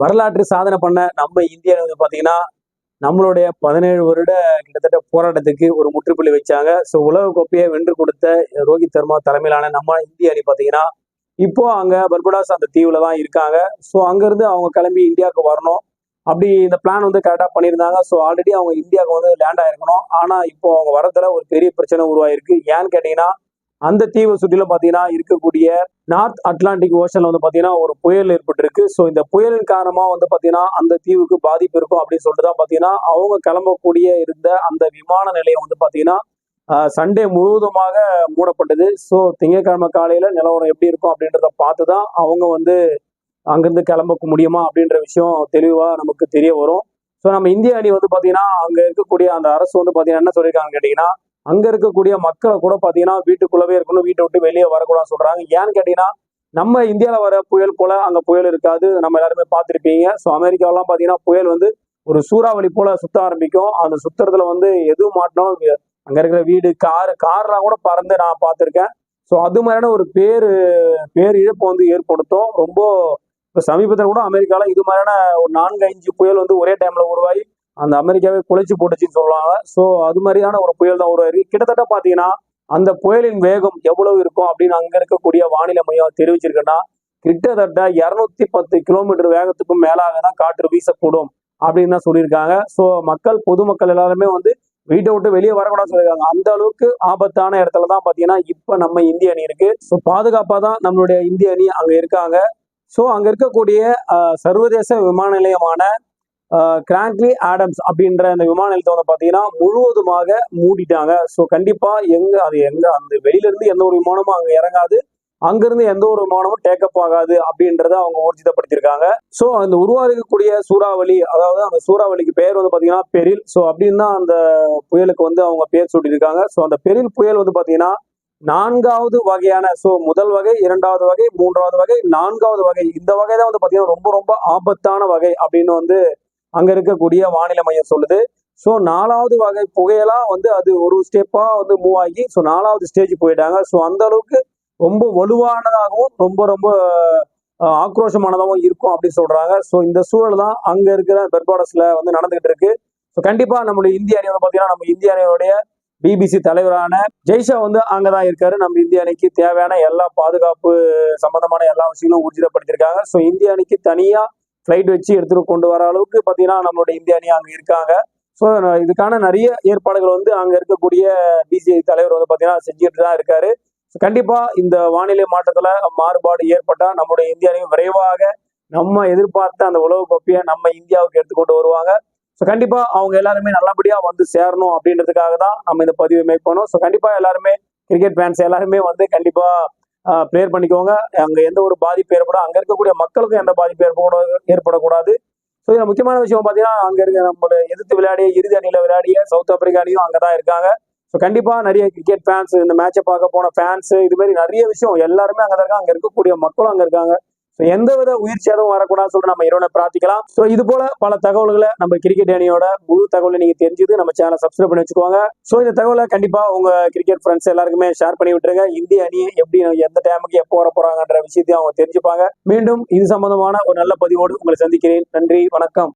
வரலாற்று சாதனை பண்ண நம்ம இந்தியாவில் வந்து பார்த்தீங்கன்னா நம்மளுடைய பதினேழு வருட கிட்டத்தட்ட போராட்டத்துக்கு ஒரு முற்றுப்புள்ளி வச்சாங்க. ஸோ உலக கோப்பையை வென்று கொடுத்த ரோஹித் சர்மா தலைமையிலான நம்ம இந்திய அணி பார்த்தீங்கன்னா இப்போ அங்க பர்படாஸ் அந்த தீவுல தான் இருக்காங்க. ஸோ அங்கேருந்து அவங்க கிளம்பி இந்தியாவுக்கு வரணும். அப்படி இந்த பிளான் வந்து கரெக்டாக பண்ணியிருந்தாங்க. ஸோ ஆல்ரெடி அவங்க இந்தியாவுக்கு வந்து லேண்ட் ஆயிருக்கணும் ஆனால் இப்போ அவங்க வரதுல ஒரு பெரிய பிரச்சனை உருவாயிருக்கு. ஏன்னு கேட்டிங்கன்னா அந்த தீவை சுற்றிலும் பார்த்தீங்கன்னா இருக்கக்கூடிய நார்த் அட்லாண்டிக் ஓஷன்ல வந்து பார்த்தீங்கன்னா ஒரு புயல் ஏற்பட்டிருக்கு. ஸோ இந்த புயலின் காரணமாக வந்து பார்த்தீங்கன்னா அந்த தீவுக்கு பாதிப்பு இருக்கும் அப்படின்னு சொல்லிட்டு தான் பார்த்தீங்கன்னா அவங்க கிளம்பக்கூடிய இருந்த அந்த விமான நிலையம் வந்து பார்த்தீங்கன்னா சண்டே முழுவதுமாக மூடப்பட்டது. ஸோ திங்கட்கிழமை காலையில் நிலவரம் எப்படி இருக்கும் அப்படின்றத பார்த்து தான் அவங்க வந்து அங்கேருந்து கிளம்ப முடியுமா அப்படின்ற விஷயம் தெளிவாக நமக்கு தெரிய வரும். ஸோ நம்ம இந்திய அணி வந்து பார்த்தீங்கன்னா அங்கே இருக்கக்கூடிய அந்த அரசு வந்து பார்த்தீங்கன்னா என்ன சொல்லியிருக்காங்கன்னு கேட்டிங்கன்னா அங்கே இருக்கக்கூடிய மக்களை கூட பார்த்தீங்கன்னா வீட்டுக்குள்ளவே இருக்கணும் வீட்டை விட்டு வெளியே வரக்கூடாதுன்னு சொல்கிறாங்க ஏன்னு கேட்டிங்கன்னா நம்ம இந்தியாவில் வர புயல் போல அங்கே புயல் இருக்காது. நம்ம எல்லாருமே பார்த்துருப்பீங்க. ஸோ அமெரிக்காவெல்லாம் பார்த்தீங்கன்னா புயல் வந்து ஒரு சூறாவளி போல சுத்த ஆரம்பிக்கும். அந்த சுத்துறதுல வந்து எது மாட்டினாலும் அங்க இருக்கிற வீடு கார் கார்லாம் கூட பறந்து நான் பார்த்துருக்கேன். ஸோ அது மாதிரியான ஒரு பேர் பேர் இழப்பு வந்து ஏற்படுத்தும். ரொம்ப இப்போ சமீபத்தில் கூட அமெரிக்காவில் இது மாதிரியான ஒரு நான்கு அஞ்சு புயல் வந்து ஒரே டைம்ல உருவாகி அந்த அமெரிக்காவே குலைச்சு போட்டுச்சுன்னு சொல்லுவாங்க. ஸோ அது மாதிரியான ஒரு புயல் தான் ஒரு கிட்டத்தட்ட பார்த்தீங்கன்னா அந்த புயலின் வேகம் எவ்வளவு இருக்கும் அப்படின்னு அங்கே இருக்கக்கூடிய வானிலை மையம் தெரிவிச்சிருக்குன்னா கிட்டத்தட்ட இரநூத்தி பத்து கிலோமீட்டர் வேகத்துக்கும் மேலாக தான் காற்று வீசக்கூடும் அப்படின்னு தான் சொல்லியிருக்காங்க. ஸோ மக்கள் பொதுமக்கள் எல்லாருமே வந்து வீட்டை விட்டு வெளியே வரக்கூடாதுன்னு சொல்லியிருக்காங்க. அந்த அளவுக்கு ஆபத்தான இடத்துல தான் பார்த்தீங்கன்னா இப்போ நம்ம இந்திய அணி இருக்கு. ஸோ பாதுகாப்பாக தான் நம்மளுடைய இந்திய அணி அங்கே இருக்காங்க. ஸோ அங்கே இருக்கக்கூடிய சர்வதேச விமான நிலையமான கிராங்க்லி ஆடம்ஸ் அப்படின்ற அந்த விமான நிலையத்தை வந்து பார்த்தீங்கன்னா முழுவதுமாக மூடிட்டாங்க. ஸோ கண்டிப்பாக எங்க அது எங்க அந்த வெளியிலேருந்து எந்த ஒரு விமானமும் அங்கே இறங்காது. அங்கிருந்து எந்த ஒரு விமானமும் டேக்கப் ஆகாது அப்படின்றத அவங்க ஊர்ஜிதப்படுத்தியிருக்காங்க. ஸோ அந்த உருவாக்கக்கூடிய சூறாவளி அதாவது அந்த சூறாவளிக்கு பெயர் வந்து பார்த்தீங்கன்னா பெரில். ஸோ அப்படின்னு தான் அந்த புயலுக்கு வந்து அவங்க பேர் சூட்டியிருக்காங்க. ஸோ அந்த பெரில் புயல் வந்து பார்த்தீங்கன்னா நான்காவது வகையான ஸோ முதல் வகை இரண்டாவது வகை மூன்றாவது வகை நான்காவது வகை இந்த வகை தான் வந்து பார்த்தீங்கன்னா ரொம்ப ரொம்ப ஆபத்தான வகை அப்படின்னு வந்து அங்க இருக்கக்கூடிய வானிலை மையம் சொல்லுது. ஸோ நாலாவது வகை புகையெல்லாம் வந்து அது ஒரு ஸ்டெப்பா வந்து மூவ் ஆகி ஸோ நாலாவது ஸ்டேஜ் போயிட்டாங்க. ஸோ அந்த அளவுக்கு ரொம்ப வலுவானதாகவும் ரொம்ப ரொம்ப ஆக்ரோஷமானதாகவும் இருக்கும் அப்படின்னு சொல்றாங்க. ஸோ இந்த சூழல் தான் அங்க இருக்கிற பெர்பாடஸ்ல வந்து நடந்துகிட்டு இருக்கு. ஸோ கண்டிப்பா நம்மளுடைய இந்திய அணி வந்து பாத்தீங்கன்னா நம்ம இந்திய அணியோடைய பிபிசி தலைவரான ஜெய்ஷா வந்து அங்கதான் இருக்காரு. நம்ம இந்திய அணிக்கு தேவையான எல்லா பாதுகாப்பு சம்பந்தமான எல்லா விஷயங்களும் ஊர்ஜிதப்படுத்திருக்காங்க ஸோ இந்திய அணிக்கு தனியா ஃப்ளைட் வச்சு எடுத்துட்டு கொண்டு வர அளவுக்கு பார்த்தீங்கன்னா நம்மளுடைய இந்திய அணி அங்கே இருக்காங்க. ஸோ இதுக்கான நிறைய ஏற்பாடுகள் வந்து அங்கே இருக்கக்கூடிய பிசிஐ தலைவர் வந்து பார்த்தீங்கன்னா செஞ்சுட்டு தான் இருக்காரு. ஸோ கண்டிப்பாக இந்த வானிலை மாற்றத்தில் மாறுபாடு ஏற்பட்டால் நம்முடைய இந்திய அணி விரைவாக நம்ம எதிர்பார்த்த அந்த உலக கோப்பையை நம்ம இந்தியாவுக்கு எடுத்துக்கொண்டு வருவாங்க. ஸோ கண்டிப்பாக அவங்க எல்லாருமே நல்லபடியாக வந்து சேரணும் அப்படின்றதுக்காக தான் நம்ம இந்த பதிவு மேக் பண்ணோம் ஸோ கண்டிப்பாக எல்லாருமே கிரிக்கெட் ஃபேன்ஸ் எல்லாருமே வந்து கண்டிப்பாக ப்ரேயர் பண்ணிக்கோங்க. அங்கே எந்த ஒரு பாதிப்பு ஏற்படும் அங்கே இருக்கக்கூடிய மக்களுக்கும் எந்த பாதிப்பு ஏற்பட ஏற்படக்கூடாது. ஸோ இதில் முக்கியமான விஷயம் பார்த்தீங்கன்னா அங்கே இருக்க நம்மளோட எதிர்த்து விளையாடிய இறுதி அணியில் விளையாடிய சவுத் ஆப்பிரிக்கா அணியும் அங்கே தான் இருக்காங்க. ஸோ கண்டிப்பாக நிறைய கிரிக்கெட் ஃபேன்ஸ் இந்த மேட்சை பார்க்க போன ஃபேன்ஸ் இது மாதிரி நிறைய விஷயம் எல்லாருமே அங்கே தான் இருக்காங்க. அங்கே இருக்கக்கூடிய மக்களும் அங்கே இருக்காங்க. ஸோ எந்த வித உயிர் சேதமும் வரக்கூடாதுன்னு சொல்லிட்டு நம்ம இறைவனை பிரார்த்திக்கலாம். ஸோ இது போல பல தகவல்களை நம்ம கிரிக்கெட் அணியோட முழு தகவலை நீங்க தெரிஞ்சது நம்ம சேனலை சப்ஸ்கிரைப் பண்ணி வச்சுக்கோங்க. ஸோ இந்த தகவலை கண்டிப்பா உங்க கிரிக்கெட் ஃப்ரெண்ட்ஸ் எல்லாருக்குமே ஷேர் பண்ணி விட்டுருங்க. இந்திய அணி எப்படி எந்த டைமுக்கு எப்போ வர போறாங்கன்ற விஷயத்தையும் அவங்க தெரிஞ்சுப்பாங்க. மீண்டும் இது சம்பந்தமான ஒரு நல்ல பதிவோடு உங்களை சந்திக்கிறேன். நன்றி வணக்கம்.